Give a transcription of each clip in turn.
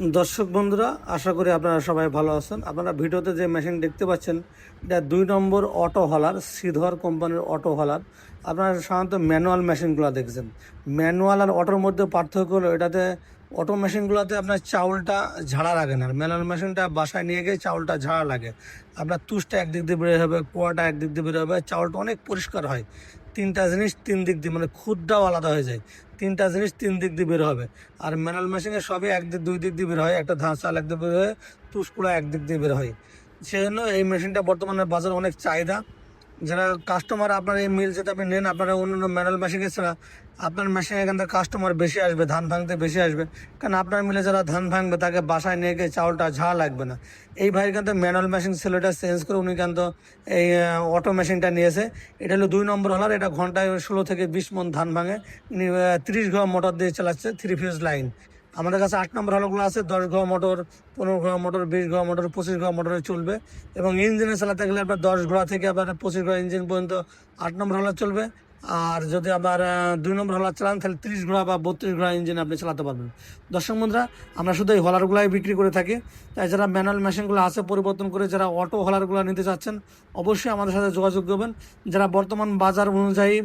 দর্শক বন্ধুরা, আশা করি আপনারা সবাই ভালো আছেন। আপনারা ভিডিওতে যে মেশিন দেখতে পাচ্ছেন, এটা দুই নম্বর অটো হলার শ্রীধর কোম্পানির অটো হলার আপনারা সাধারণত ম্যানুয়াল মেশিনগুলো দেখছেন। ম্যানুয়াল আর অটোর মধ্যে পার্থক্য হলো, এটাতে অটো মেশিনগুলোতে আপনার চাউলটা ঝাড়া লাগে না। ম্যানুয়াল মেশিনটা বাসায় নিয়ে গিয়ে চাউলটা ঝাড়া লাগে। আপনার তুষটা একদিক দিয়ে বেরোয় হবে, কুয়াটা একদিক দিয়ে বেরোয় হবে, চাউলটা অনেক পরিষ্কার হয়। তিনটা জিনিস তিন দিক দিয়ে মানে খুদটাও আলাদা হয়ে যায়। তিনটা জিনিস তিন দিক দিয়ে বের হবে। আর ম্যানুয়াল মেশিনে সবই একদিক দুই দিক দিয়ে বের হয়। একটা ধান চাল একদিক বের হয় তুষকুড়া একদিক দিয়ে বের হয়। সেই জন্য এই মেশিনটা বর্তমানে বাজারে অনেক চাহিদা। যারা কাস্টমার আপনার এই মিল যেটা আপনি নেন, আপনারা অন্য অন্য ম্যানুয়াল মেশিন ছাড়া আপনার মেশিনে এখান থেকে কাস্টমার বেশি আসবে, ধান ভাঙতে বেশি আসবে। কারণ আপনার মিলে যারা ধান ভাঙবে, তাকে বাসায় নিয়ে গিয়ে চাউলটা ঝাড়া লাগবে না। এই ভাইয়ের কিন্তু ম্যানুয়াল মেশিন ছিল চেঞ্জ করে উনি কিন্তু এই অটো মেশিনটা নিয়েছে। এটা হলো দুই নম্বর হলার, এটা ঘন্টায় ষোলো থেকে বিশ মন ধান ভাঙে। তিরিশ ঘর মোটর দিয়ে চালাচ্ছে থ্রি ফেজ লাইন আমাদের কাছে আট নম্বর হলগুলো আছে, দশ ঘর মোটর, পনেরো ঘর মোটর, বিশ ঘর মোটর, পঁচিশ ঘর মোটরে চলবে। এবং ইঞ্জিনে চালাতে গেলে আপনার দশ ঘোড়া থেকে আপনার পঁচিশ ঘোড়া ইঞ্জিন পর্যন্ত আট নম্বর হলার চলবে। আর যদি আবার দুই নম্বর হলার চালান, তাহলে তিরিশ ঘোড়া বা বত্রিশ ঘোড়া ইঞ্জিন আপনি চালাতে পারবেন। দর্শক বন্ধুরা, আমরা শুধু এই হলারগুলাই বিক্রি করে থাকি। তাই যারা ম্যানুয়াল মেশিনগুলো আছে, পরিবর্তন করে যারা অটো হলারগুলো নিতে চাচ্ছেন, অবশ্যই আমাদের সাথে যোগাযোগ করবেন। যারা বর্তমান বাজার অনুযায়ী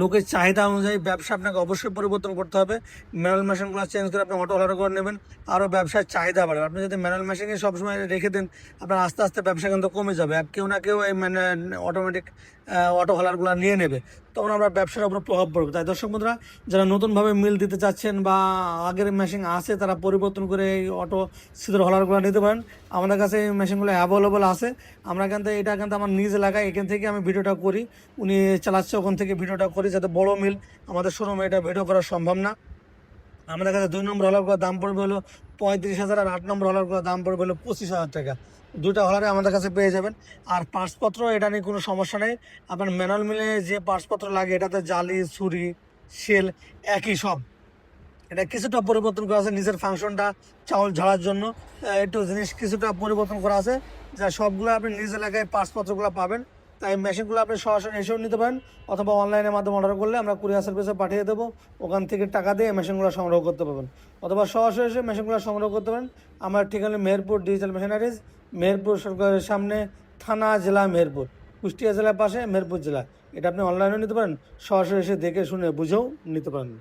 লোকের চাহিদা অনুযায়ী ব্যবসা আপনাকে অবশ্যই পরিবর্তন করতে হবে। ম্যানুয়াল মেশিনগুলো চেঞ্জ করে আপনি অটো হলার করে নেবেন আরও ব্যবসার চাহিদা বাড়বে। আপনি যদি ম্যানুয়াল মেশিনে সবসময় রেখে দেন, আপনার আস্তে আস্তে ব্যবসা কিন্তু কমে যাবে আর কেউ না কেউ এই মানে অটোমেটিক অটো হলারগুলো নিয়ে নেবে। তখন আমরা ব্যবসার উপর প্রভাব পড়বে। তাই দর্শক বন্ধুরা, যারা নতুনভাবে মিল দিতে চাচ্ছেন বা আগের মেশিন আছে, তারা পরিবর্তন করে এই অটো সিদ্ধর হলারগুলো নিতে পারেন। আমাদের কাছে এই মেশিনগুলো অ্যাভেলেবল আছে। আমরা থেকে এটা কিন্তু আমার নিজ এলাকায় এখান থেকে আমি ভিডিওটা করি। উনি চালাচ্ছে, ওখান থেকে ভিডিওটা করি যাতে বড় মিল আমাদের শোরুমে এটা ভিডিও করা সম্ভব না। আমাদের কাছে দুই নম্বর হলারগুলোর দাম পড়বে হলো পঁয়ত্রিশ হাজার আর আট নম্বর হলারগুলোর দাম পড়বে হলো পঁচিশ হাজার টাকা। দুইটা হলারে আমাদের কাছে পেয়ে যাবেন। আর পার্সপত্র, এটা নিয়ে কোনো সমস্যা নেই। আপনার ম্যানুয়াল মিলে যে পার্সপত্র লাগে, এটাতে জালি, ছুরি সেল একই সব। এটা কিছুটা পরিবর্তন করা আছে নিজের ফাংশনটা চাউল ঝাড়ার জন্য। একটু জিনিস কিছুটা পরিবর্তন করা আছে, যা সবগুলো আপনি নিজ এলাকায় পাসপত্রগুলো পাবেন। তাই মেশিনগুলো আপনি সরাসরি এসেও নিতে পারেন, অথবা অনলাইনের মাধ্যমে অর্ডার করলে আমরা কুরিয়ার সার্ভিসে পাঠিয়ে দেবো। ওখান থেকে টাকা দিয়ে মেশিনগুলো সংগ্রহ করতে পারবেন। অথবা সরাসরি এসে মেশিনগুলো সংগ্রহ করতে পারেন। আমার ঠিকানা মেহেরপুর ডিজিটাল মেশিনারিজ মেহেরপুর সরকারের সামনে, থানা জেলা মেহেরপুর, কুষ্টিয়া জেলার পাশে মেহেরপুর জেলা। এটা আপনি অনলাইনেও নিতে পারেন, সরাসরি এসে দেখে শুনে বুঝেও নিতে পারেন।